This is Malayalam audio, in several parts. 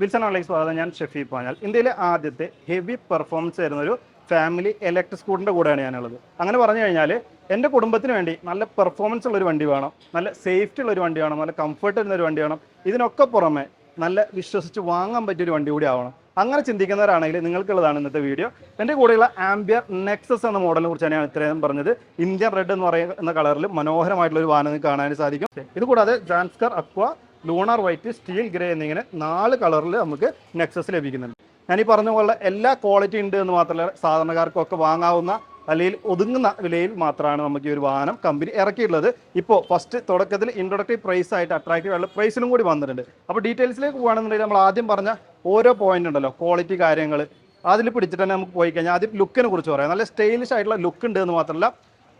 വിൽസൺ ഓൺലൈൻ സ്വാഗതം. ഞാൻ ഷെഫി പാഞ്ഞാൽ. ഇന്ത്യയിലെ ആദ്യത്തെ ഹെവി പെർഫോമൻസ് തരുന്ന ഒരു ഫാമിലി ഇലക്ട്രിക് സ്കൂട്ടറിന്റെ കൂടെയാണ് ഞാനുള്ളത്. അങ്ങനെ പറഞ്ഞു കഴിഞ്ഞാൽ എന്റെ കുടുംബത്തിന് വേണ്ടി നല്ല പെർഫോമൻസ് ഉള്ള ഒരു വണ്ടി വേണം നല്ല സേഫ്റ്റി ഉള്ള ഒരു വണ്ടി വേണം നല്ല കംഫർട്ട് ഉള്ള ഒരു വണ്ടി വേണം. ഇതിനൊക്കെ പുറമെ നല്ല വിശ്വസിച്ച് വാങ്ങാൻ പറ്റിയ ഒരു വണ്ടി കൂടി ആവണം. അങ്ങനെ ചിന്തിക്കുന്നവരാണെങ്കിൽ നിങ്ങൾക്കുള്ളതാണ് ഇന്നത്തെ വീഡിയോ എന്റെ കൂടെയുള്ള ആംബിയർ നെക്സസ് എന്ന മോഡലിനെ കുറിച്ചാണ് ഞാൻ ഇത്രയും പറഞ്ഞത്. ഇന്ത്യൻ റെഡ് എന്ന് പറയുന്ന കളറിൽ മനോഹരമായിട്ടുള്ള ഒരു വാഹനം കാണാൻ സാധിക്കും. ഇത് കൂടാതെ Zanskar aqua lunar white steel grey എന്നിങ്ങനെ നാല് കളറിൽ നമുക്ക് നെക്സസ് ലഭിക്കുന്നുണ്ട്. ഞാൻ ഈ പറഞ്ഞ പോലെ എല്ലാ ക്വാളിറ്റി ഉണ്ട് എന്ന് മാത്രമല്ല സാധാരണക്കാർക്കൊക്കെ വാങ്ങാവുന്ന അല്ലെങ്കിൽ ഒതുങ്ങുന്ന വിലയിൽ മാത്രമാണ് നമുക്ക് ഈ ഒരു വാഹനം കമ്പനി ഇറക്കിയിട്ടുള്ളത്. ഇപ്പോൾ ഫസ്റ്റ് തുടക്കത്തിൽ ഇൻട്രൊഡക്റ്റീവ് പ്രൈസ് ആയിട്ട് അട്രാക്റ്റീവ് ആയിട്ടുള്ള പ്രൈസിലും കൂടി വന്നിട്ടുണ്ട്. അപ്പോൾ ഡീറ്റെയിൽസിലേക്ക് പോകുകയാണെന്നുണ്ടെങ്കിൽ നമ്മൾ ആദ്യം പറഞ്ഞ ഓരോ പോയിന്റ് ഉണ്ടല്ലോ ക്വാളിറ്റി കാര്യങ്ങൾ അതിൽ പിടിച്ചിട്ട് തന്നെ നമുക്ക് പോയി കഴിഞ്ഞാൽ ആദ്യം ലുക്കിനെ കുറിച്ച് പറയാം. നല്ല സ്റ്റൈലിഷ് ആയിട്ടുള്ള ലുക്ക് ഉണ്ട് എന്ന് മാത്രമല്ല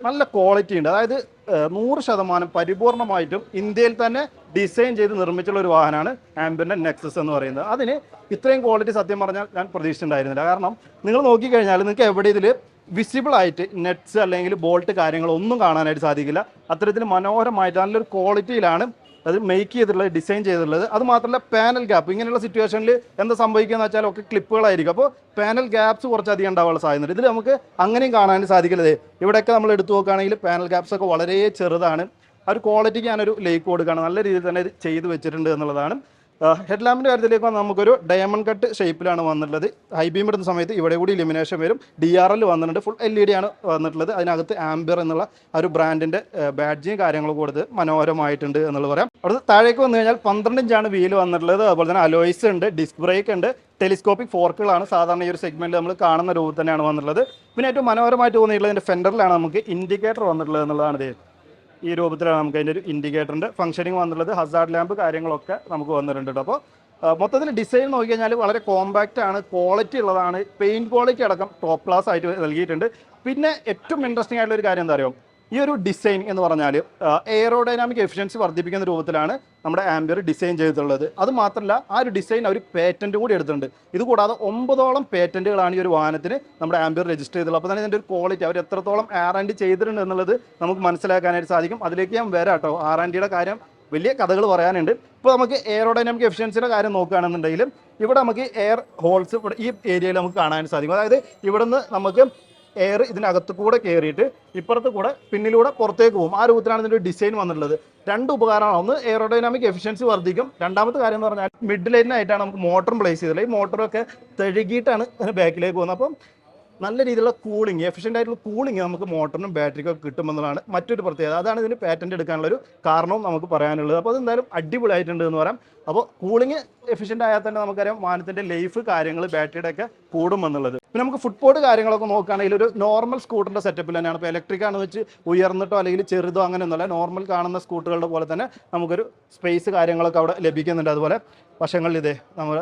നല്ല ക്വാളിറ്റി ഉണ്ട്. അതായത് നൂറ് ശതമാനം പരിപൂർണമായിട്ടും ഇന്ത്യയിൽ തന്നെ ഡിസൈൻ ചെയ്ത് നിർമ്മിച്ചുള്ള ഒരു വാഹനമാണ് ആംബുലൻ നെക്സസ് എന്ന് പറയുന്നത്. അതിന് ഇത്രയും ക്വാളിറ്റി സത്യം പറഞ്ഞാൽ ഞാൻ പ്രതീക്ഷിച്ചിട്ടുണ്ടായിരുന്നില്ല. കാരണം നിങ്ങൾ നോക്കിക്കഴിഞ്ഞാൽ നിങ്ങൾക്ക് എവിടെ ഇതിൽ വിസിബിൾ ആയിട്ട് നെറ്റ്സ് അല്ലെങ്കിൽ ബോൾട്ട് കാര്യങ്ങളൊന്നും കാണാനായിട്ട് സാധിക്കില്ല. അത്തരത്തിൽ മനോഹരമായിട്ട് നല്ലൊരു ക്വാളിറ്റിയിലാണ് അത് മേക്ക് ചെയ്തിട്ടുള്ളത് ഡിസൈൻ ചെയ്തിട്ടുള്ളത്. അത് മാത്രമല്ല പാനൽ ഗ്യാപ്പ് ഇങ്ങനെയുള്ള സിറ്റുവേഷനിൽ എന്താ സംഭവിക്കുക വെച്ചാൽ ഒക്കെ ക്ലിപ്പുകളായിരിക്കും അപ്പോൾ പാനൽ ഗ്യാപ്സ് കുറച്ചധികം ഉണ്ടാവാനുള്ള സാധ്യതയുണ്ട്. ഇതിൽ നമുക്ക് അങ്ങനെയും കാണാൻ സാധിക്കില്ലേ. ഇവിടെയൊക്കെ നമ്മൾ എടുത്തു നോക്കുകയാണെങ്കിൽ പാനൽ ഗ്യാപ്സ് ഒക്കെ വളരെ ചെറുതാണ്. ആ ഒരു ക്വാളിറ്റിക്ക് ഞാനൊരു ലേക്ക് കൊടുക്കുകയാണ്. നല്ല രീതിയിൽ തന്നെ ചെയ്ത് വെച്ചിട്ടുണ്ട് എന്നുള്ളതാണ്. ഹെഡ് ലാമ്പിന്റെ കാര്യത്തിലേക്ക് വന്നാൽ നമുക്കൊരു ഡയമണ്ട് കട്ട് ഷേപ്പിലാണ് വന്നിട്ടുള്ളത്. ഹൈ ബീം ഇടുന്ന സമയത്ത് ഇവിടെ കൂടി ഇലിമിനേഷൻ വരും. ഡി ആർ എൽ വന്നിട്ടുണ്ട്. ഫുൾ എൽ ഇ ഡി ആണ് വന്നിട്ടുള്ളത്. അതിനകത്ത് ആംബിയർ എന്നുള്ള ആ ഒരു ബ്രാൻഡിന്റെ ബാഡ്ജിയും കാര്യങ്ങളും കൊടുത്ത് മനോഹരമായിട്ടുണ്ട് എന്നുള്ളത് പറയാം. അവിടുത്തെ താഴേക്ക് വന്നു കഴിഞ്ഞാൽ പന്ത്രണ്ട് ഇഞ്ചാണ് വീൽ വന്നിട്ടുള്ളത്. അതുപോലെ തന്നെ അലോയ്സ് ഉണ്ട് ഡിസ്ക് ബ്രേക്ക് ഉണ്ട് ടെലിസ്കോപ്പിക് ഫോർക്കുകളാണ് സാധാരണ ഈ ഒരു സെഗ്മെന്റ് നമ്മൾ കാണുന്ന രൂപത്തിൽ തന്നെയാണ് വന്നിട്ടുള്ളത്. പിന്നെ ഏറ്റവും മനോഹരമായിട്ട് തോന്നിയിട്ടുള്ളത് ഇതിന്റെ ഫെൻഡറിലാണ് നമുക്ക് ഇൻഡിക്കേറ്റർ വന്നിട്ടുള്ളത് എന്നുള്ളതാണ് ഇത്. ഈ രൂപത്തിലാണ് നമുക്ക് അതിന്റെ ഒരു ഇൻഡിക്കേറ്ററിന്റെ ഫംഗ്ഷനിങ് വന്നിട്ടുള്ളത്. ഹസാർഡ് ലാമ്പ് കാര്യങ്ങളൊക്കെ നമുക്ക് വന്നിട്ടുണ്ട് കേട്ടോ അപ്പോൾ മൊത്തത്തിൽ ഡിസൈൻ നോക്കി കഴിഞ്ഞാൽ വളരെ കോമ്പാക്റ്റ് ആണ് ക്വാളിറ്റി ഉള്ളതാണ്. പെയിന്റ് ക്വാളിറ്റി അടക്കം ടോപ്പ് ക്ലാസ് ആയിട്ട് നൽകിയിട്ടുണ്ട്. പിന്നെ ഏറ്റവും ഇൻട്രസ്റ്റിംഗ് ആയിട്ടുള്ള ഒരു കാര്യം എന്താ അറിയോ? ഈ ഒരു ഡിസൈൻ എന്ന് പറഞ്ഞാൽ എയറോഡൈനാമിക് എഫിഷ്യൻസി വർദ്ധിപ്പിക്കുന്ന രൂപത്തിലാണ് നമ്മുടെ ആംബിയർ ഡിസൈൻ ചെയ്തിട്ടുള്ളത്. അത് മാത്രമല്ല ആ ഒരു ഡിസൈൻ അവർ പേറ്റന്റ് കൂടി എടുത്തിട്ടുണ്ട്. ഇത് കൂടാതെ ഒമ്പതോളം പേറ്റന്റുകളാണ് ഈ ഒരു വാഹനത്തിന് നമ്മുടെ ആംബിയർ രജിസ്റ്റർ ചെയ്തിട്ടുള്ളത്. അപ്പോൾ തന്നെ ഇതിന്റെ ഒരു ക്വാളിറ്റി അവർ എത്രത്തോളം ആർ ആൻഡ് ചെയ്തിട്ടുണ്ട് എന്നുള്ളത് നമുക്ക് മനസ്സിലാക്കാനായിട്ട് സാധിക്കും. അതിലേക്ക് ഞാൻ വരാം കേട്ടോ. ആർ ആൻഡിയുടെ കാര്യം വലിയ കഥകൾ പറയാനുണ്ട്. ഇപ്പോൾ നമുക്ക് എയറോഡൈനാമിക് എഫിഷ്യൻസിയുടെ കാര്യം നോക്കുകയാണെന്നുണ്ടെങ്കിൽ ഇവിടെ നമുക്ക് എയർ ഹോൾസ് ഇവിടെ ഈ ഏരിയയിൽ നമുക്ക് കാണാൻ സാധിക്കും. അതായത് ഇവിടുന്ന് നമുക്ക് എയർ ഇതിനകത്ത് കൂടെ കയറിയിട്ട് ഇപ്പുറത്ത് കൂടെ പിന്നിലൂടെ പുറത്തേക്ക് പോകും. ആ രൂപത്തിലാണ് ഇതിന്റെ ഡിസൈൻ വന്നിട്ടുള്ളത്. രണ്ട് ഉപകാരമാണ് ഒന്ന് എയറോഡൈനാമിക് എഫിഷ്യൻസി വർദ്ധിക്കും. രണ്ടാമത്തെ കാര്യം എന്ന് പറഞ്ഞാൽ മിഡ് ലൈനായിട്ടാണ് നമുക്ക് മോട്ടറും പ്ലേസ് ചെയ്തത് ഈ മോട്ടറൊക്കെ തഴുകിയിട്ടാണ് ബാക്കിലേക്ക് പോകുന്നത്. അപ്പം നല്ല രീതിയിലുള്ള കൂളിംഗ് എഫിഷ്യന്റ് ആയിട്ടുള്ള കൂളിംഗ് നമുക്ക് മോട്ടറിനും ബാറ്ററിക്കും ഒക്കെ കിട്ടുമെന്നുള്ളതാണ് മറ്റൊരു പ്രത്യേകത. അതാണ് ഇതിന് പാറ്റന്റ് എടുക്കാനുള്ള ഒരു കാരണവും നമുക്ക് പറയാനുള്ളത്. അപ്പോൾ അത് എന്തായാലും അടിപൊളിയായിട്ടുണ്ട് എന്ന് പറയാം. അപ്പോൾ കൂളിംഗ് എഫിഷ്യന്റ് ആയാൽ തന്നെ നമുക്കറിയാം വാഹനത്തിന്റെ ലൈഫ് കാര്യങ്ങൾ ബാറ്ററിയുടെ ഒക്കെ കൂടുമെന്നുള്ളത്. പിന്നെ നമുക്ക് ഫുട്ബോർഡ് കാര്യങ്ങളൊക്കെ നോക്കുകയാണെങ്കിൽ ഒരു നോർമൽ സ്കൂട്ടറിന്റെ സെറ്റപ്പിൽ തന്നെയാണ്. ഇപ്പോൾ ഇലക്ട്രിക് ആണെന്ന് വെച്ച് ഉയർന്നിട്ടോ അല്ലെങ്കിൽ ചെറുതോ അങ്ങനെയൊന്നുമല്ല. നോർമൽ കാണുന്ന സ്കൂട്ടറുകളുടെ പോലെ തന്നെ നമുക്കൊരു സ്പേസ് കാര്യങ്ങളൊക്കെ അവിടെ ലഭിക്കുന്നുണ്ട്. അതുപോലെ വശങ്ങളിൽ ഇതേ നമ്മൾ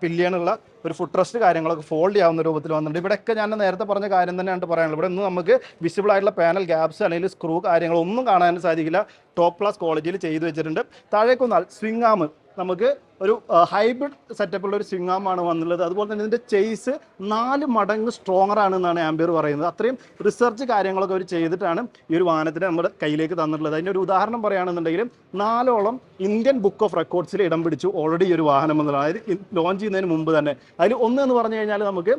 പില്ലിയനുള്ള ഒരു ഫുഡ് ട്രസ്റ്റ് കാര്യങ്ങളൊക്കെ ഫോൾഡ് ചെയ്യാവുന്ന രൂപത്തിൽ വന്നിട്ടുണ്ട്. ഇവിടെയൊക്കെ ഞാൻ നേരത്തെ പറഞ്ഞ കാര്യം തന്നെയാണ് പറയാനുള്ളത്. ഇവിടെ ഒന്നും നമുക്ക് വിസിബിൾ ആയിട്ടുള്ള പാനൽ ഗ്യാപ്സ് അല്ലെങ്കിൽ സ്ക്രൂ കാര്യങ്ങളൊന്നും കാണാൻ സാധിക്കില്ല. ടോപ്പ് ക്ലാസ് ക്വാളിറ്റിയിൽ ചെയ്തു വെച്ചിട്ടുണ്ട്. താഴേക്ക് വന്നാൽ സ്വിംഗ് ആം നമുക്ക് ഒരു ഹൈബ്രിഡ് സെറ്റപ്പുള്ള ഒരു സ്വിംഗ് ആം ആണ് വന്നുള്ളത് അതുപോലെ തന്നെ ഇതിന്റെ ചെയ്സ് നാല് മടങ്ങ് സ്ട്രോങ്ങർ ആണ് എന്നാണ് ആംബിയർ പറയുന്നത്. അത്രയും റിസർച്ച് കാര്യങ്ങളൊക്കെ അവർ ചെയ്തിട്ടാണ് ഈ ഒരു വാഹനത്തിന് നമ്മുടെ കയ്യിലേക്ക് തന്നിട്ടുള്ളത്. അതിന്റെ ഒരു ഉദാഹരണം പറയുകയാണെന്നുണ്ടെങ്കിൽ നാലോളം ഇന്ത്യൻ ബുക്ക് ഓഫ് റെക്കോർഡ്സിൽ ഇടം പിടിച്ചു ഓൾറെഡി ഈ ഒരു വാഹനം എന്നുള്ളത് അതായത് ലോഞ്ച് ചെയ്യുന്നതിന് മുമ്പ് തന്നെ. അതിൽ ഒന്ന് എന്ന് പറഞ്ഞു കഴിഞ്ഞാൽ നമുക്ക്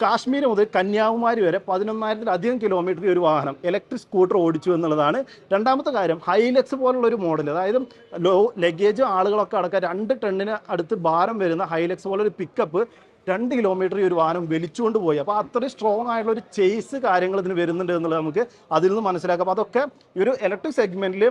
കാശ്മീർ മുതൽ കന്യാകുമാരി വരെ പതിനൊന്നായിരത്തിലധികം കിലോമീറ്റർ ഒരു വാഹനം ഇലക്ട്രിക് സ്കൂട്ടർ ഓടിച്ചു എന്നുള്ളതാണ് രണ്ടാമത്തെ കാര്യം. ഹൈലക്സ് പോലുള്ള ഒരു മോഡൽ അതായത് ലോ ലഗേജ് ആളുകളൊക്കെ അടക്കം രണ്ട് ടണ്ണിന് അടുത്ത് ഭാരം വരുന്ന ഹൈലക്സ് പോലൊരു പിക്കപ്പ് രണ്ട് കിലോമീറ്റർ ഒരു വാഹനം വലിച്ചുകൊണ്ട് പോയി. അപ്പോൾ അത്രയും സ്ട്രോങ് ആയിട്ടുള്ള ഒരു ചേസ് കാര്യങ്ങൾ ഇതിന് വരുന്നുണ്ട് എന്നുള്ളത് നമുക്ക് അതിൽ നിന്ന് മനസ്സിലാക്കാം. അപ്പോൾ അതൊക്കെ ഒരു ഇലക്ട്രിക് സെഗ്മെന്റിൽ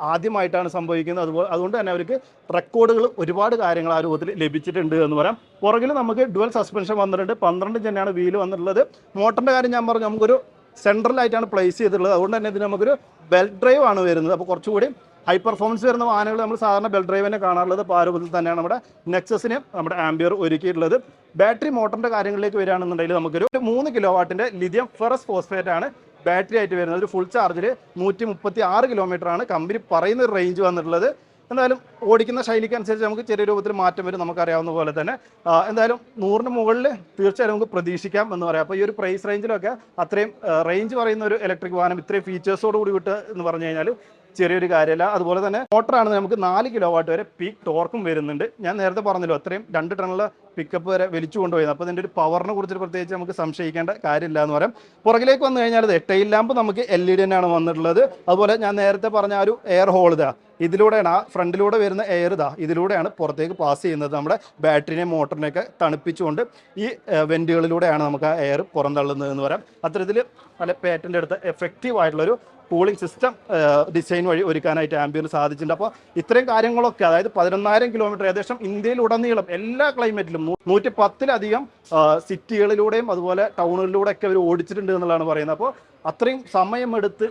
ആദ്യമായിട്ടാണ് സംഭവിക്കുന്നത്. അതുപോലെ അതുകൊണ്ട് തന്നെ അവർക്ക് റെക്കോർഡുകൾ ഒരുപാട് കാര്യങ്ങൾ ആ രൂപത്തിൽ ലഭിച്ചിട്ടുണ്ട് എന്ന് പറയാം. പുറകിൽ നമുക്ക് ഡുവൽ സസ്പെൻഷൻ വന്നിട്ടുണ്ട്. പന്ത്രണ്ട് തന്നെയാണ് വീൽ വന്നിട്ടുള്ളത്. മോട്ടറിന്റെ കാര്യം ഞാൻ പറഞ്ഞു. നമുക്കൊരു സെൻട്രലായിട്ടാണ് പ്ലേസ് ചെയ്തിട്ടുള്ളത്. അതുകൊണ്ട് തന്നെ ഇതിന് നമുക്കൊരു ബെൽറ്റ് ഡ്രൈവ് ആണ് വരുന്നത്. അപ്പോൾ കുറച്ചുകൂടി ഹൈ പെർഫോമൻസ് വരുന്ന വാഹനങ്ങൾ നമ്മൾ സാധാരണ ബെൽറ്റ് ഡ്രൈവിനെ കാണാറുള്ളത്. അപ്പോൾ ആ രൂപത്തിൽ തന്നെയാണ് നമ്മുടെ നെക്സസിന് നമ്മുടെ ആംബിയർ ഒരുക്കിയിട്ടുള്ളത്. ബാറ്ററി മോട്ടറിന്റെ കാര്യങ്ങളിലേക്ക് വരികയാണെന്നുണ്ടെങ്കിൽ നമുക്കൊരു മൂന്ന് കിലോ വാട്ടിന്റെ ലിഥിയം ഫെറസ് ഫോസ്ഫേറ്റ് ആണ്. ബാറ്ററി ആയിട്ട് വരുന്നത്. ഒരു ഫുൾ ചാർജിൽ നൂറ്റി മുപ്പത്തി ആറ് കിലോമീറ്റർ ആണ് കമ്പനി പറയുന്ന ഒരു റേഞ്ച് വന്നിട്ടുള്ളത്. എന്തായാലും ഓടിക്കുന്ന ശൈലിക്ക് അനുസരിച്ച് നമുക്ക് ചെറിയ രൂപത്തിൽ മാറ്റം വരും നമുക്കറിയാവുന്ന പോലെ തന്നെ. എന്തായാലും നൂറിന് മുകളിൽ തീർച്ചയായും നമുക്ക് പ്രതീക്ഷിക്കാം എന്ന് പറയാം. അപ്പോൾ ഈ ഒരു പ്രൈസ് റേഞ്ചിലൊക്കെ അത്രയും റേഞ്ച് പറയുന്ന ഒരു ഇലക്ട്രിക് വാഹനം ഇത്രയും ഫീച്ചേഴ്സോട് കൂടി വിട്ട് എന്ന് പറഞ്ഞു കഴിഞ്ഞാൽ ചെറിയൊരു കാര്യമല്ല. അതുപോലെ തന്നെ മോട്ടറാണ് നമുക്ക് നാല് കിലോ വാട്ട് വരെ പീക്ക് ടോർക്കും വരുന്നുണ്ട്. ഞാൻ നേരത്തെ പറഞ്ഞല്ലോ അത്രയും രണ്ട് ടണ്ണുള്ള പിക്കപ്പ് വരെ വലിച്ചു കൊണ്ടുപോയത് അപ്പോൾ ഇതിന്റെ ഒരു പവറിനെ കുറിച്ച് പ്രത്യേകിച്ച് നമുക്ക് സംശയിക്കേണ്ട കാര്യമില്ല എന്ന് പറയാം. പുറകിലേക്ക് വന്നു കഴിഞ്ഞാൽ ഇത് ടെയിൽ ലാമ്പ് നമുക്ക് എൽ ഇ ഡി തന്നെയാണ് വന്നിട്ടുള്ളത്. അതുപോലെ ഞാൻ നേരത്തെ പറഞ്ഞ ഒരു എയർ ഹോൾ ഇതാ ഇതിലൂടെയാണ് ആ ഫ്രണ്ടിലൂടെ വരുന്ന എയർ ഇതാ ഇതിലൂടെയാണ് പുറത്തേക്ക് പാസ് ചെയ്യുന്നത്. നമ്മുടെ ബാറ്ററിനെ മോട്ടറിനെയൊക്കെ തണുപ്പിച്ചുകൊണ്ട് ഈ വെന്റുകളിലൂടെയാണ് നമുക്ക് ആ എയർ പുറന്തള്ളുന്നത് എന്ന് പറയാം. അത്തരത്തിൽ നല്ല പേറ്റന്റ് എടുത്ത എഫക്റ്റീവ് ആയിട്ടുള്ളൊരു കൂളിംഗ് സിസ്റ്റം ഡിസൈൻ വഴി ഒരുക്കാനായിട്ട് ആംബിയർ സാധിച്ചിട്ടുണ്ട്. അപ്പോൾ ഇത്രയും കാര്യങ്ങളൊക്കെ അതായത് പതിനൊന്നായിരം കിലോമീറ്റർ ഏകദേശം ഇന്ത്യയിലുടനീളം എല്ലാ ക്ലൈമറ്റിലും നൂറ്റി പത്തിലധികം സിറ്റികളിലൂടെയും അതുപോലെ ടൗണുകളിലൂടെ ഒക്കെ അവർ ഓടിച്ചിട്ടുണ്ട് എന്നുള്ളതാണ് പറയുന്നത്. അപ്പോൾ അത്രയും സമയമെടുത്ത്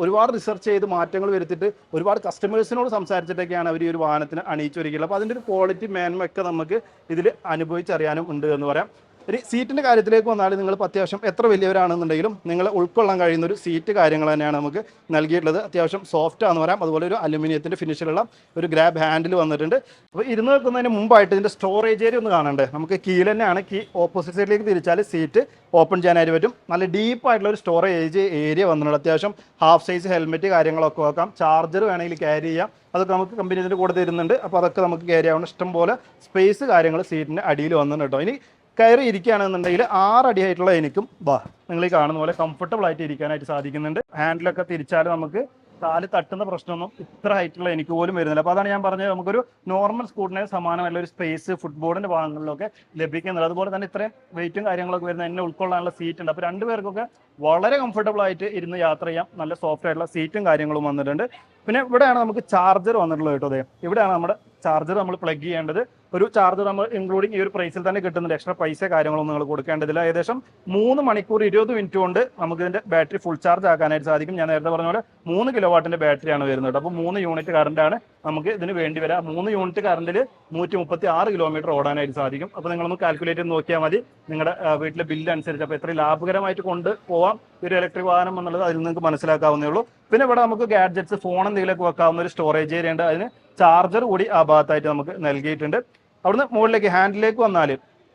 ഒരുപാട് റിസർച്ച് ചെയ്ത് മാറ്റങ്ങൾ വരുത്തിയിട്ട് ഒരുപാട് കസ്റ്റമേഴ്സിനോട് സംസാരിച്ചിട്ടൊക്കെയാണ് അവർ ഈ ഒരു വാഹനത്തിന് അണിയിച്ചൊരുക്കിയത് അപ്പോൾ അതിന്റെ ഒരു ക്വാളിറ്റി മേന്മയൊക്കെ നമുക്ക് ഇതിൽ അനുഭവിച്ചറിയാനും ഉണ്ട് എന്ന് പറയാം. ഇനി സീറ്റിന്റെ കാര്യത്തിലേക്ക് വന്നാൽ നിങ്ങൾ അത്യാവശ്യം എത്ര വലിയവരാണെന്നുണ്ടെങ്കിലും നിങ്ങൾ ഉൾക്കൊള്ളാൻ കഴിയുന്ന ഒരു സീറ്റ് കാര്യങ്ങൾ തന്നെയാണ് നമുക്ക് നൽകിയിട്ടുള്ളത്. അത്യാവശ്യം സോഫ്റ്റ് ആണെന്ന് പറയാം. അതുപോലെ ഒരു അലുമിനിയത്തിന്റെ ഫിനിഷിലുള്ള ഒരു ഗ്രാബ് ഹാൻഡിൽ വന്നിട്ടുണ്ട്. അപ്പോൾ ഇരുന്ന് വെക്കുന്നതിന് മുമ്പായിട്ട് ഇതിന്റെ സ്റ്റോറേജ് ഏരിയ ഒന്ന് കാണണ്ടേ? നമുക്ക് കീ തന്നെയാണ്. കീ ഓപ്പോസിറ്റ് സൈഡിലേക്ക് തിരിച്ചാൽ സീറ്റ് ഓപ്പൺ ചെയ്യാനായിട്ട് പറ്റും. നല്ല ഡീപ്പായിട്ടുള്ള ഒരു സ്റ്റോറേജ് ഏരിയ വന്നിട്ടുണ്ട്. അത്യാവശ്യം ഹാഫ് സൈസ് ഹെൽമെറ്റ് കാര്യങ്ങളൊക്കെ വെക്കാം. ചാർജർ വേണമെങ്കിൽ ക്യാരി ചെയ്യാം. അതൊക്കെ നമുക്ക് കമ്പനി ഇതിന്റെ കൂടെ തരുന്നുണ്ട്. അപ്പോൾ അതൊക്കെ നമുക്ക് ക്യാരി ആവുന്ന ഇഷ്ടം പോലെ സ്പേസ് കാര്യങ്ങൾ സീറ്റിന്റെ അടിയിൽ വന്നിട്ടുണ്ട് കേട്ടോ ഇനി കയറി ഇരിക്കുകയാണെന്നുണ്ടെങ്കിൽ ആറടി ആയിട്ടുള്ള എനിക്കും വാ നിങ്ങൾ ഈ കാണുന്ന പോലെ കംഫർട്ടബിൾ ആയിട്ട് ഇരിക്കാനായിട്ട് സാധിക്കുന്നുണ്ട്. ഹാൻഡിലൊക്കെ തിരിച്ചാൽ നമുക്ക് കാൽ തട്ടുന്ന പ്രശ്നമൊന്നും ഇത്ര ഹൈറ്റുള്ള എനിക്ക് പോലും വരുന്നില്ല. അപ്പോൾ അതാണ് ഞാൻ പറഞ്ഞത്. നമുക്കൊരു നോർമൽ സ്കൂട്ടിനെ സമാനമല്ല ഒരു സ്പേസ് ഫുട്ബോളിന്റെ ഭാഗങ്ങളിലൊക്കെ ലഭിക്കുന്നുണ്ട്. അതുപോലെ തന്നെ ഇത്രയും വെയിറ്റും കാര്യങ്ങളൊക്കെ വരുന്ന എന്നെ ഉൾക്കൊള്ളാനുള്ള സീറ്റ് ഉണ്ട്. അപ്പോൾ രണ്ടുപേർക്കൊക്കെ വളരെ കംഫർട്ടബിൾ ആയിട്ട് ഇരുന്ന് യാത്ര ചെയ്യാം. നല്ല സോഫ്റ്റ് ആയിട്ടുള്ള സീറ്റും കാര്യങ്ങളും വന്നിട്ടുണ്ട്. പിന്നെ ഇവിടെയാണ് നമുക്ക് ചാർജർ വന്നിട്ടുള്ളത് കേട്ടോ അതെ ഇവിടെയാണ് നമ്മുടെ ചാർജർ നമ്മൾ പ്ലഗ് ചെയ്യേണ്ടത്. ഒരു ചാർജർ നമ്മൾ ഇൻക്ലൂഡിങ് ഈ ഒരു പ്രൈസിൽ തന്നെ കിട്ടുന്നുണ്ട്. എക്സ്ട്രാ പൈസ കാര്യങ്ങളൊന്നും നിങ്ങൾ കൊടുക്കേണ്ടതില്ല ഏകദേശം മൂന്ന് മണിക്കൂർ ഇരുപത് മിനിറ്റ് കൊണ്ട് നമുക്ക് ഇതിന്റെ ബാറ്ററി ഫുൾ ചാർജ് ആക്കാനായിട്ട് സാധിക്കും. ഞാൻ നേരത്തെ പറഞ്ഞ പോലെ മൂന്ന് കിലോ വാട്ടിന്റെ ബാറ്ററിയാണ് വരുന്നത്. അപ്പോൾ മൂന്ന് യൂണിറ്റ് കറണ്ടാണ് നമുക്ക് ഇതിന് വേണ്ടി വരാം. മൂന്ന് യൂണിറ്റ് കറണ്ടിൽ നൂറ്റി മുപ്പത്തി ആറ് കിലോമീറ്റർ ഓടാനായിട്ട് സാധിക്കും. അപ്പോൾ നിങ്ങളൊന്ന് കാൽക്കുലേറ്റ് ചെയ്ത് നോക്കിയാൽ മതി. നിങ്ങളുടെ വീട്ടിലെ ബില്ല് അനുസരിച്ച്. അപ്പോൾ എത്ര ലാഭകരമായിട്ട് കൊണ്ട് പോവാം ഒരു ഇലക്ട്രിക് വാഹനം എന്നുള്ളത് അതിൽ നിങ്ങൾക്ക് മനസ്സിലാക്കാവുന്നേ ഉള്ളൂ. പിന്നെ ഇവിടെ നമുക്ക് ഗാഡ്ജറ്റ്സ് ഫോൺ എന്തെങ്കിലുമൊക്കെ വെക്കാവുന്ന ഒരു സ്റ്റോറേജ് ഏരിയ ഉണ്ട്. അതിന് ചാർജർ കൂടി ആ ഭാഗത്തായിട്ട് നമുക്ക് നൽകിയിട്ടുണ്ട്. അവിടുന്ന് മുകളിലേക്ക് ഹാൻഡിലേക്ക് വന്നാൽ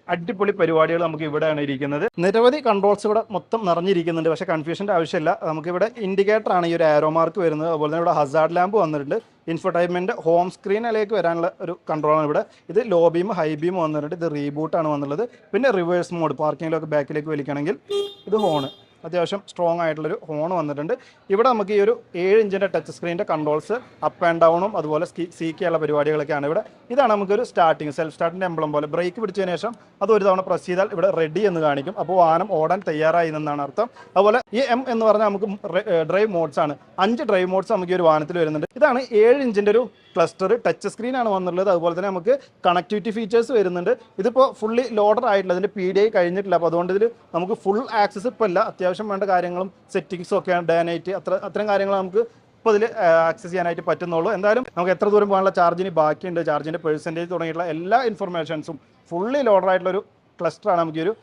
അടിപൊളി പരിപാടികൾ നമുക്ക് ഇവിടെയാണ് ഇരിക്കുന്നത്. നിരവധി കൺട്രോൾസ് ഇവിടെ മൊത്തം നിറഞ്ഞിരിക്കുന്നുണ്ട്. പക്ഷേ കൺഫ്യൂഷന്റെ ആവശ്യമില്ല. നമുക്കിവിടെ ഇൻഡിക്കേറ്റർ ആണ് ഈ ഒരു ആരോ മാർക്ക് വരുന്നത്. അതുപോലെ തന്നെ ഇവിടെ ഹസാർഡ് ലാമ്പ് വന്നിട്ടുണ്ട്. ഇൻഫർടൈൻമെന്റ് ഹോം സ്ക്രീനിലേക്ക് വരാനുള്ള ഒരു കൺട്രോളാണ് ഇവിടെ. ഇത് ലോ ബീം ഹൈ ബീം വന്നിട്ടുണ്ട്. ഇത് റീബൂട്ടാണ് വന്നുള്ളത്. പിന്നെ റിവേഴ്സ് മോഡ് പാർക്കിങ്ങിലൊക്കെ ബാക്കിലേക്ക് വലിക്കണമെങ്കിൽ ഇത് ഹോണ് അത്യാവശ്യം സ്ട്രോങ് ആയിട്ടുള്ളൊരു ഹോൺ വന്നിട്ടുണ്ട്. ഇവിടെ നമുക്ക് ഈ ഒരു ഏഴ് ഇഞ്ചിന്റെ ടച്ച് സ്ക്രീനിന്റെ കൺട്രോൾസ് അപ്പ് ആൻഡ് ഡൗണും അതുപോലെ സീക്കിയുള്ള പരിപാടികളൊക്കെയാണ് ഇവിടെ. ഇതാണ് നമുക്കൊരു സ്റ്റാർട്ടിങ് സെൽഫ് സ്റ്റാർട്ടിന്റെ എംബ്ലം പോലെ. ബ്രേക്ക് പിടിച്ചതിന് ശേഷം അത് ഒരു തവണ പ്രസ് ചെയ്താൽ ഇവിടെ റെഡി എന്ന് കാണിക്കും. അപ്പോൾ വാഹനം ഓടാൻ തയ്യാറായി എന്നാണ് അർത്ഥം. അതുപോലെ ഈ എം എന്ന് പറഞ്ഞാൽ നമുക്ക് ഡ്രൈവ് മോഡ്സ് ആണ്. അഞ്ച് ഡ്രൈവ് മോഡ്സ് നമുക്ക് ഈ ഒരു വാഹനത്തിൽ വരുന്നുണ്ട്. ഇതാണ് ഏഴ് ഇഞ്ചിന്റെ ഒരു ക്ലസ്റ്റർ ടച്ച് സ്ക്രീൻ ആണ് വന്നിട്ടുള്ളത്. അതുപോലെ തന്നെ നമുക്ക് കണക്ടിവിറ്റി ഫീച്ചേഴ്സ് വരുന്നുണ്ട്. ഇതിപ്പോൾ ഫുള്ളി ലോഡർ ആയിട്ടില്ല. അതിന്റെ പി ഡി ഐ കഴിഞ്ഞിട്ടില്ല. അപ്പോൾ അതുകൊണ്ട് ഇതിൽ നമുക്ക് ഫുൾ ആക്സസ് ഇപ്പോൾ ഇല്ല. അത്യാവശ്യം വേണ്ട കാര്യങ്ങളും സെറ്റിങ്സും ഒക്കെയാണ് ഡേ അത്ര അത്തരം കാര്യങ്ങൾ നമുക്ക് ഇപ്പോൾ ഇതിൽ ആക്സസ് ചെയ്യാനായിട്ട് പറ്റുന്നുള്ളൂ. എന്തായാലും നമുക്ക് എത്ര ദൂരം പോകാനുള്ള ചാർജിന് ബാക്കിയുണ്ട്. ചാർജിന്റെ പെർസെന്റേജ് തുടങ്ങിയിട്ടുള്ള എല്ലാ ഇൻഫർമേഷൻസും ഫുള്ളി ലോഡർ ആയിട്ടുള്ള ഒരു ക്ലസ്റ്ററാണ് നമുക്ക് ഒരു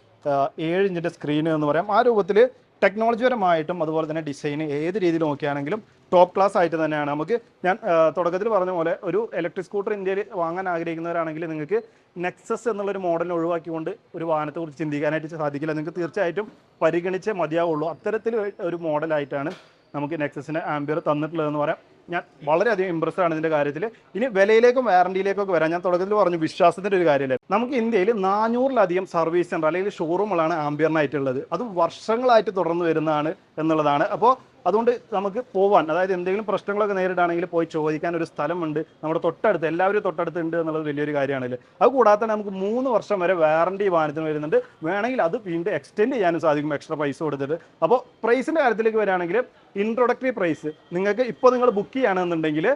ഏഴ് ഇഞ്ചിന്റെ സ്ക്രീൻ എന്ന് പറയാം. ആ രൂപത്തിൽ ടെക്നോളജിപരമായിട്ടും അതുപോലെ തന്നെ ഡിസൈൻ ഏത് രീതിയിൽ നോക്കിയാണെങ്കിലും ടോപ്പ് ക്ലാസ് ആയിട്ട് തന്നെയാണ്. നമുക്ക് ഞാൻ തുടക്കത്തിൽ പറഞ്ഞ പോലെ ഒരു ഇലക്ട്രിക് സ്കൂട്ടർ ഇന്ത്യയിൽ വാങ്ങാൻ ആഗ്രഹിക്കുന്നവരാണെങ്കിൽ നിങ്ങൾക്ക് നെക്സസ് എന്നുള്ളൊരു മോഡൽ ഒഴിവാക്കിക്കൊണ്ട് ഒരു വാഹനത്തെ കുറിച്ച് ചിന്തിക്കാനായിട്ട് സാധിക്കില്ല. നിങ്ങൾക്ക് തീർച്ചയായിട്ടും പരിഗണിച്ചേ മതിയാവുള്ളൂ. അത്തരത്തിൽ ഒരു മോഡലായിട്ടാണ് നമുക്ക് നെക്സസിന് ആംബിയർ തന്നിട്ടുള്ളതെന്ന് പറയാം. ഞാൻ വളരെയധികം ഇമ്പ്രസ്ഡ് ആണ് ഇതിന്റെ കാര്യത്തിൽ ഇനി വിലയിലേക്കും വാറണ്ടിയിലേക്കൊക്കെ വരാം. ഞാൻ തുടക്കത്തിൽ പറഞ്ഞു വിശ്വാസത്തിന്റെ ഒരു കാര്യമല്ലേ. നമുക്ക് ഇന്ത്യയിൽ നാനൂറിലധികം സർവീസ് സെന്റർ അല്ലെങ്കിൽ ഷോറൂമുകളാണ് ആംബിയറിനായിട്ടുള്ളത് അത് വർഷങ്ങളായിട്ട് തുടർന്ന് വരുന്നതാണ് എന്നുള്ളതാണ്. അപ്പോൾ അതുകൊണ്ട് നമുക്ക് പോവാൻ അതായത് എന്തെങ്കിലും പ്രശ്നങ്ങളൊക്കെ നേരിടുകയാണെങ്കിൽ പോയി ചോദിക്കാൻ ഒരു സ്ഥലമുണ്ട്. നമ്മുടെ തൊട്ടടുത്ത് എല്ലാവരും തൊട്ടടുത്ത് ഉണ്ട് എന്നുള്ളത് വലിയൊരു കാര്യമാണല്ലേ. അത് കൂടാതെ തന്നെ നമുക്ക് മൂന്ന് വർഷം വരെ വാറണ്ടി വാഹനത്തിന് വരുന്നുണ്ട്. വേണമെങ്കിൽ അത് വീണ്ടും എക്സ്റ്റെൻഡ് ചെയ്യാനും സാധിക്കും എക്സ്ട്രാ പൈസ കൊടുത്തിട്ട്. അപ്പോൾ പ്രൈസിന്റെ കാര്യത്തിലേക്ക് വരികയാണെങ്കിൽ ഇൻട്രൊഡക്ടറി പ്രൈസ് നിങ്ങൾക്ക് ഇപ്പോൾ നിങ്ങൾ ബുക്ക് ചെയ്യുകയാണെന്നുണ്ടെങ്കിൽ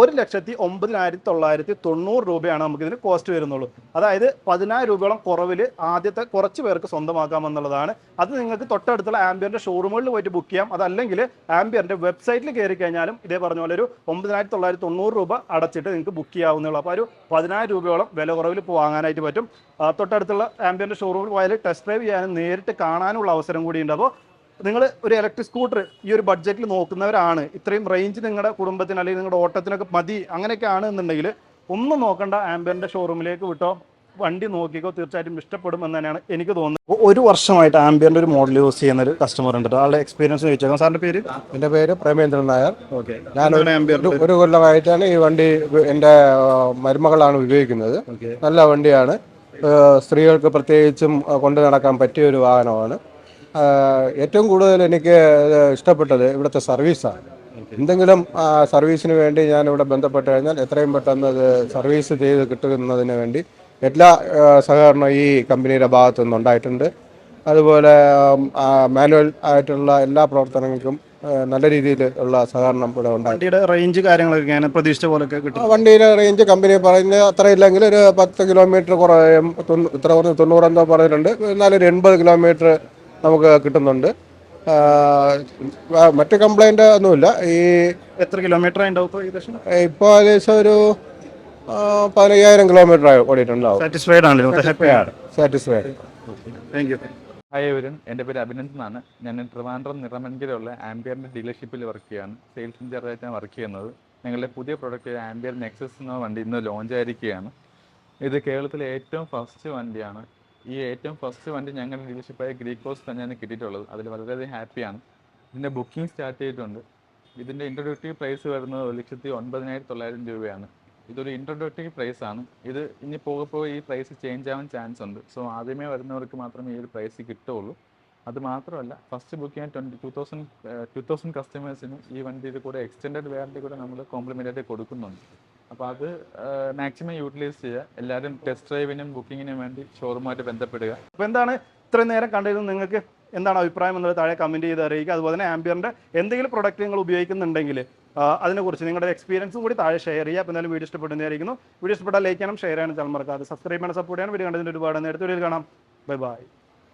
ഒരു ലക്ഷത്തി ഒമ്പതിനായിരത്തി തൊള്ളായിരത്തി തൊണ്ണൂറ് രൂപയാണ് നമുക്ക് ഇതിന് കോസ്റ്റ് വരുന്നുള്ളൂ. അതായത് പതിനായിരം രൂപയോളം കുറവിൽ ആദ്യത്തെ കുറച്ച് പേർക്ക് സ്വന്തമാക്കാമെന്നുള്ളതാണ്. അത് നിങ്ങൾക്ക് തൊട്ടടുത്തുള്ള ആംബിയറിന്റെ ഷോറൂമുകളിൽ പോയിട്ട് ബുക്ക് ചെയ്യാം. അതല്ലെങ്കിൽ ആംബിയറിന്റെ വെബ്സൈറ്റിൽ കയറി കഴിഞ്ഞാലും ഇതേ പറഞ്ഞ പോലെ ഒരു ഒമ്പതിനായിരത്തി തൊള്ളായിരത്തി തൊണ്ണൂറ് രൂപ അടച്ചിട്ട് നിങ്ങൾക്ക് ബുക്ക് ചെയ്യാവുന്നുള്ളൂ അപ്പോൾ ഒരു പതിനായിരം രൂപയോളം വില കുറവിൽ ഇപ്പോൾ വാങ്ങാനായിട്ട് പറ്റും. തൊട്ടടുത്തുള്ള ആംബിയറിന്റെ ഷോറൂമിൽ പോയാൽ ടെസ്റ്റ് ഡ്രൈവ് ചെയ്യാനും നേരിട്ട് കാണാനുള്ള അവസരം കൂടി ഉണ്ട്. അപ്പോൾ നിങ്ങൾ ഒരു ഇലക്ട്രിക് സ്കൂട്ടർ ഈ ഒരു ബഡ്ജറ്റിൽ നോക്കുന്നവരാണ്. ഇത്രയും റേഞ്ച് നിങ്ങളുടെ കുടുംബത്തിന് അല്ലെങ്കിൽ നിങ്ങളുടെ ഓട്ടത്തിനൊക്കെ മതി അങ്ങനെയൊക്കെ ആണ് എന്നുണ്ടെങ്കിൽ ഒന്നും നോക്കണ്ട ആംബിയറിന്റെ ഷോറൂമിലേക്ക് വിട്ടോ വണ്ടി നോക്കിക്കോ തീർച്ചയായിട്ടും ഇഷ്ടപ്പെടും എന്ന് തന്നെയാണ് എനിക്ക് തോന്നുന്നത്. ഒരു വർഷമായിട്ട് ആംബിയറിന്റെ ഒരു മോഡൽ യൂസ് ചെയ്യുന്ന ഒരു കസ്റ്റമർ ഉണ്ട് ആളുടെ എക്സ്പീരിയൻസ് ചോദിച്ചേക്കാം. സാറിന്റെ പേര്? എന്റെ പേര് പ്രേമേന്ദ്രൻ നായർ. ഓക്കെ. ഞാൻ ഒരു- കൊല്ലമായിട്ടാണ് ഈ വണ്ടി എന്റെ എന്റെ മരുമകളാണ് ഉപയോഗിക്കുന്നത്. നല്ല വണ്ടിയാണ്. സ്ത്രീകൾക്ക് പ്രത്യേകിച്ചും കൊണ്ടു നടക്കാൻ പറ്റിയ ഒരു വാഹനമാണ്. ഏറ്റവും കൂടുതൽ എനിക്ക് ഇഷ്ടപ്പെട്ടത് ഇവിടുത്തെ സർവീസാണ്. എന്തെങ്കിലും സർവീസിന് വേണ്ടി ഞാൻ ഇവിടെ ബന്ധപ്പെട്ട് കഴിഞ്ഞാൽ എത്രയും പെട്ടെന്ന് അത് സർവീസ് ചെയ്ത് കിട്ടുന്നതിന് വേണ്ടി എല്ലാ സഹകരണവും ഈ കമ്പനിയുടെ ഭാഗത്തു നിന്നുണ്ടായിട്ടുണ്ട് അതുപോലെ മാനുവൽ ആയിട്ടുള്ള എല്ലാ പ്രവർത്തനങ്ങൾക്കും നല്ല രീതിയിൽ ഉള്ള സഹകരണം ഇവിടെ ഉണ്ടായിട്ടുണ്ട് വണ്ടിയുടെ റേഞ്ച് കാര്യങ്ങളൊക്കെ ഞാൻ പ്രതീക്ഷിച്ച പോലൊക്കെ കിട്ടും. വണ്ടിയുടെ റേഞ്ച് കമ്പനി പറയുന്നത് അത്ര ഇല്ലെങ്കിൽ ഒരു പത്ത് കിലോമീറ്റർ കുറയും. ഇത്ര തൊണ്ണൂറ് തൊണ്ണൂറെന്തോ പറഞ്ഞിട്ടുണ്ട്. എന്നാലും ഒരു എൺപത് കിലോമീറ്റർ നമുക്ക് കിട്ടുന്നുണ്ട്. മറ്റു ആ, മറ്റ് കംപ്ലൈന്റ് ഒന്നുമില്ല. ഈ എത്ര കിലോമീറ്റർ ഉണ്ടാവും ഇപ്പോൾ ഏകദേശം? ഏകദേശം ഒരു പതിനയ്യായിരം കിലോമീറ്റർ ഓടിയിട്ടുണ്ടാവും. സാറ്റിസ്ഫൈഡ് ആണല്ലോ? ഹാപ്പിയാണ് satisfied thank you hi everyone എന്റെ പേര് അഭിനന്ദ് എന്നാണ്. ഞാൻ ട്രിവാൻഡ്രം നിറമൻകിലുള്ള ആംബിയറിന്റെ ഡീലർഷിപ്പിൽ വർക്ക് ചെയ്യാണ് സെയിൽസ് ഇൻചാർജായിട്ടാണ് വർക്ക് ചെയ്യുന്നത്. ഞങ്ങളുടെ പുതിയ പ്രൊഡക്റ്റ് ആംബിയർ നെക്സസ് എന്ന വണ്ടി ഇന്ന് ലോഞ്ച് ആയിരിക്കുകയാണ്. ഇത് കേരളത്തിലെ ഏറ്റവും ഫസ്റ്റ് വണ്ടിയാണ്. ഈ ഏറ്റവും ഫസ്റ്റ് വണ്ടി ഞങ്ങളുടെ ഡീലർഷിപ്പായ ഗ്രീക്കോസ് തന്നെയാണ് കിട്ടിയിട്ടുള്ളത്. അതിൽ വളരെയധികം ഹാപ്പിയാണ് ഇതിന്റെ ബുക്കിംഗ് സ്റ്റാർട്ട് ചെയ്തിട്ടുണ്ട്. ഇതിന്റെ ഇൻട്രൊഡക്റ്റീവ് പ്രൈസ് വരുന്നത് ഒരു ലക്ഷത്തി ഒൻപതിനായിരത്തി തൊള്ളായിരം രൂപയാണ്. ഇതൊരു ഇൻട്രൊഡക്റ്റീവ് പ്രൈസ് ആണ്. ഇത് ഇനി പോകെ പോകെ ഈ പ്രൈസ് ചേഞ്ച് ആവാൻ ചാൻസ് ഉണ്ട്. സോ ആദ്യമേ വരുന്നവർക്ക് മാത്രമേ ഈ ഒരു പ്രൈസ് കിട്ടുള്ളൂ അത് മാത്രമല്ല ഫസ്റ്റ് ബുക്ക് ചെയ്യാൻ twenty two thousand two thousand കസ്റ്റമേഴ്സിന് ഈ വണ്ടിയുടെ കൂടെ എക്സ്റ്റൻഡഡ് വാറണ്ടി കൂടെ നമ്മൾ കോംപ്ലിമെന്റ് കൊടുക്കുന്നുണ്ട്. അപ്പോൾ അത് മാക്സിമം യൂട്ടിലൈസ് ചെയ്യുക. എല്ലാവരും ടെസ്റ്റ് ഡ്രൈവിനും ബുക്കിങ്ങിനും വേണ്ടി ഷോറൂമായിട്ട് ബന്ധപ്പെടുക. അപ്പോൾ എന്താണ് ഇത്രയും നേരം കണ്ടിരുന്നത്? നിങ്ങൾക്ക് എന്താണ് അഭിപ്രായം എന്നുള്ളത് താഴെ കമന്റ് ചെയ്ത് അറിയിക്കുക. അതുപോലെ തന്നെ ആംബിയറിന്റെ എന്തെങ്കിലും പ്രൊഡക്റ്റ് നിങ്ങൾ ഉപയോഗിക്കുന്നുണ്ടെങ്കിൽ അതിനെക്കുറിച്ച് നിങ്ങളുടെ എക്സ്പീരിയൻസും കൂടി താഴെ ഷെയർ ചെയ്യുക. അപ്പോൾ എന്തായാലും വീഡിയോ ഇഷ്ടപ്പെടുന്നതായിരിക്കുന്നു വീഡിയോ ഇഷ്ടപ്പെട്ടാൽ ലൈക്ക് ചെയ്യണം ഷെയർ ചെയ്യണം ചാനൽ മറക്കാതെ സബ്സ്ക്രൈബ് ചെയ്യണം സപ്പോർട്ട് ചെയ്യണം. വീഡിയോ കണ്ടതിന് ഒരുപാട് നേരത്തെ വീഡിയോയിൽ കാണാം. Bye bye